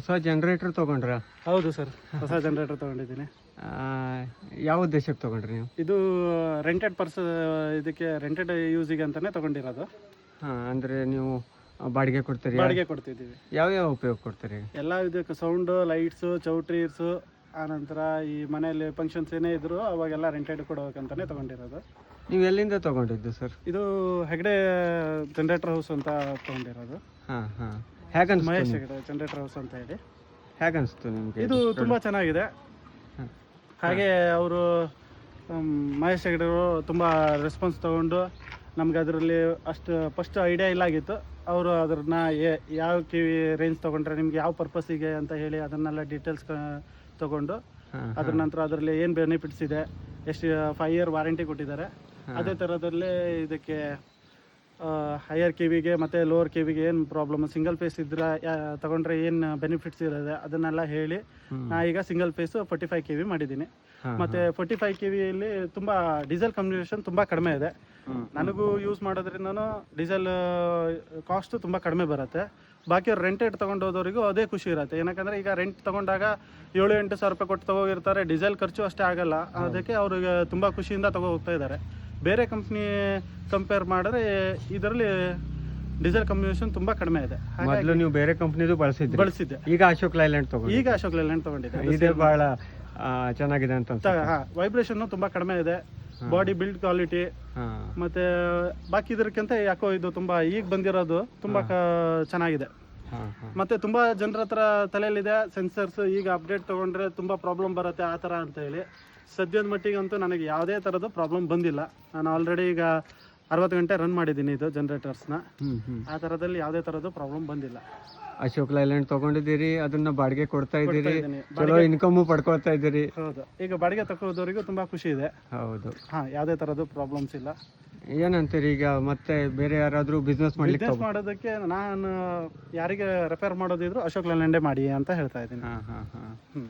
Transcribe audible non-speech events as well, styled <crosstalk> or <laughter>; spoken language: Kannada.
ಹೊಸ ಜನರೇಟರ್ ತಗೊಂಡ್ರಾ? ಹೌದು ಸರ್. ಹೊಸ ಜನರೇಟರ್ ತಗೊಂಡಿದ್ದೀನಿ. <laughs> ಯಾವ ಉದ್ದೇಶಕ್ಕೆ ತಗೊಂಡ್ರಿ ನೀವು? ಇದು ರೆಂಟೆಡ್ ಪರ್ಸ ಇದಕ್ಕೆ ರೆಂಟೆಡ್ ಯೂಸಿಗೆ ಅಂತಾನೆ ತಗೊಂಡಿರೋದು. ಹಾಂ ಅಂದರೆ ನೀವು ಬಾಡಿಗೆ ಕೊಡ್ತೀರಿ? ಬಾಡಿಗೆ ಕೊಡ್ತಿದ್ದೀವಿ. ಯಾವ್ಯಾವ ಉಪಯೋಗ ಕೊಡ್ತೀರಿ? ಎಲ್ಲ ಇದಕ್ಕೆ ಸೌಂಡು ಲೈಟ್ಸು ಚೌಟ್ರೀಸು ಆನಂತರ ಈ ಮನೆಯಲ್ಲಿ ಫಂಕ್ಷನ್ಸ್ ಏನೇ ಇದ್ರು ಅವಾಗೆಲ್ಲ ರೆಂಟೆಡ್ ಕೊಡೋಕಂತಾನೆ ತಗೊಂಡಿರೋದು. ನೀವು ಎಲ್ಲಿಂದ ತಗೊಂಡಿದ್ದು ಸರ್? ಇದು ಹೆಗ್ಡೆ ಜನರೇಟರ್ ಹೌಸ್ ಅಂತ ತಗೊಂಡಿರೋದು. ಹಾಂ ಹಾಂ. ಮಹೇಶ್ ಹೆಗ್ಡೆ ಜನರೇಟರ್ ಹೌಸ್ ಅಂತ ಹೇಳಿ. ಹೇಗನ್ಸ್ತು ನಿಮಗೆ ಇದು ತುಂಬಾ ಚೆನ್ನಾಗಿದೆ. ಹಾಗೆ ಅವರು ಮಹೇಶ್ ಹೆಗಡೆಯವರು ತುಂಬ ರೆಸ್ಪಾನ್ಸ್ ತಗೊಂಡು ನಮ್ಗೆ ಅದರಲ್ಲಿ ಅಷ್ಟು ಫಸ್ಟ್ ಐಡಿಯಾ ಇಲ್ಲ ಆಗಿತ್ತು ಅವರು ಅದನ್ನ ಯಾವ ಕಿವಿ ರೇಂಜ್ ತೊಗೊಂಡ್ರೆ ನಿಮ್ಗೆ ಯಾವ ಪರ್ಪಸ್ಸಿಗೆ ಅಂತ ಹೇಳಿ ಅದನ್ನೆಲ್ಲ ಡೀಟೇಲ್ಸ್ ತಗೊಂಡು ಅದ್ರ ನಂತರ ಅದರಲ್ಲಿ ಏನು ಬೆನಿಫಿಟ್ಸ್ ಇದೆ ಎಷ್ಟು ಫೈವ್ ಇಯರ್ ವಾರಂಟಿ ಕೊಟ್ಟಿದ್ದಾರೆ. ಅದೇ ಥರದಲ್ಲಿ ಇದಕ್ಕೆ ಹೈಯರ್ ಕಿವಿಗೆ ಮತ್ತು ಲೋವರ್ ಕಿವಿಗೆ ಏನು ಪ್ರಾಬ್ಲಮ್ ಸಿಂಗಲ್ ಫೇಸ್ ಇದ್ರೆ ತಗೊಂಡ್ರೆ ಏನು ಬೆನಿಫಿಟ್ಸ್ ಇರೋದೆ? ಅದನ್ನೆಲ್ಲ ಹೇಳಿ. ನಾ ಈಗ single phase forty five K V ಮಾಡಿದ್ದೀನಿ ಮತ್ತೆ ಫೋರ್ಟಿ ಫೈವ್ ಕೆ ವಿಯಲ್ಲಿ ತುಂಬ ಡೀಸೆಲ್ ಕಮ್ಯುನಿಕೇಷನ್ ತುಂಬ ಕಡಿಮೆ ಇದೆ. ನನಗೂ ಯೂಸ್ ಮಾಡೋದ್ರಿಂದನೂ ಡೀಸೆಲ್ ಕಾಸ್ಟು ತುಂಬ ಕಡಿಮೆ ಬರುತ್ತೆ. ಬಾಕಿ ರೆಂಟೆಡ್ ತೊಗೊಂಡೋದವರಿಗೂ ಅದೇ ಖುಷಿ ಇರುತ್ತೆ. ಏನಕ್ಕಂದ್ರೆ ಈಗ ರೆಂಟ್ ತಗೊಂಡಾಗ ಏಳು ಎಂಟು ಸಾವಿರ ರೂಪಾಯಿ ಕೊಟ್ಟು ತಗೋಗಿರ್ತಾರೆ. ಡೀಸೆಲ್ ಖರ್ಚು ಅಷ್ಟೇ ಆಗಲ್ಲ. ಅದಕ್ಕೆ ಅವ್ರಿಗೆ ತುಂಬ ಖುಷಿಯಿಂದ ತಗೋ ಹೋಗ್ತಾ ಇದ್ದಾರೆ. ಬೇರೆ ಕಂಪ್ನಿ ಕಂಪೇರ್ ಮಾಡಿದ್ರೆ ಇದರಲ್ಲಿ ಡೀಸೆಲ್ ಕಂಬಿನೇಷನ್ ತುಂಬಾ ಕಡಿಮೆ ಇದೆ. ಮೊದಲು ನೀವು ಬೇರೆ ಕಂಪ್ನಿದು ಬಳಸಿದ್ರಿ. ಬಳಸಿದ್ದೆ. ಈಗ ಅಶೋಕ್ ಲೈಲ್ಯಾಂಡ್ ತಗೊಂಡು ಈಗ ಅಶೋಕ್ ಲೈಲ್ಯಾಂಡ್ ತಗೊಂಡಿದ್ದೆ. ಇದೆ ಬಹಳ ಚೆನ್ನಾಗಿದೆ ಅಂತ ವೈಬ್ರೇಷನ್ ತುಂಬಾ ಕಡಿಮೆ ಇದೆ. ಬಾಡಿ ಬಿಲ್ಡ್ ಕ್ವಾಲಿಟಿ ಮತ್ತೆ ಬಾಕಿ ಇದಕ್ಕಿಂತ ಯಾಕೋ ಇದು ತುಂಬಾ ಈಗ ಬಂದಿರೋದು ತುಂಬಾ ಚೆನ್ನಾಗಿದೆ. ಮತ್ತೆ ತುಂಬಾ ಜನರ ಹತ್ರ ತಲೆಯಲ್ಲಿದೆ ಸೆನ್ಸರ್ಸ್ ಈಗ ಅಪ್ಡೇಟ್ ತಗೊಂಡ್ರೆ ತುಂಬಾ ಪ್ರಾಬ್ಲಮ್ ಬರುತ್ತೆ ಆ ತರ ಅಂತ ಹೇಳಿ. ಸದ್ಯದ ಮಟ್ಟಿಗಂತೂ ನನಗೆ ಯಾವುದೇ ತರದ್ದು ಪ್ರಾಬ್ಲಮ್ ಬಂದಿಲ್ಲ. ನಾನು ಆಲ್ರೆಡಿ ಈಗ ಅರವತ್ತು ಗಂಟೆ ರನ್ ಮಾಡಿದ್ದೀನಿ ಇದು ಜನರೇಟರ್ಸ್ನ ಆ ಥರದಲ್ಲಿ ಯಾವುದೇ ಥರದ್ದು ಪ್ರಾಬ್ಲಮ್ ಬಂದಿಲ್ಲ. ಅಶೋಕ್ ಲೈಲ್ಯಾಂಡ್ ತಗೊಂಡಿದ್ದೀರಿ ಅದನ್ನ ಬಾಡಿಗೆ ಕೊಡ್ತಾ ಇದ್ದೀರಿ. ಚಲೋ ಇನ್ಕಮ್ ಪಡ್ಕೊಳ್ತಾ ಇದ್ದೀರಿ. ಹೌದು. ಈಗ ಬಾಡಿಗೆ ತಗೋದವರಿಗೂ ತುಂಬಾ ಖುಷಿ ಇದೆ. ಹೌದು. ಹಾ ಯಾವುದೇ ಥರದ್ದು ಪ್ರಾಬ್ಲಮ್ಸ್ ಇಲ್ಲ. ಏನಂತೀರಿ ಈಗ ಮತ್ತೆ ಬೇರೆ ಯಾರಾದರೂ ಬಿಸ್ನೆಸ್ ಮಾಡ್ಲಿಕ್ಕೆ ಬಿಸ್ನೆಸ್ ಮಾಡೋದಕ್ಕೆ ನಾನು ಯಾರಿಗೆ ರೆಫರ್ ಮಾಡೋದಿದ್ರು ಅಶೋಕ್ ಲೇಲ್ಯಾಂಡೇ ಮಾಡಿ ಅಂತ ಹೇಳ್ತಾ ಇದ್ದೀನಿ. ಹಾಂ ಹಾಂ ಹಾಂ. ಹ್ಞೂ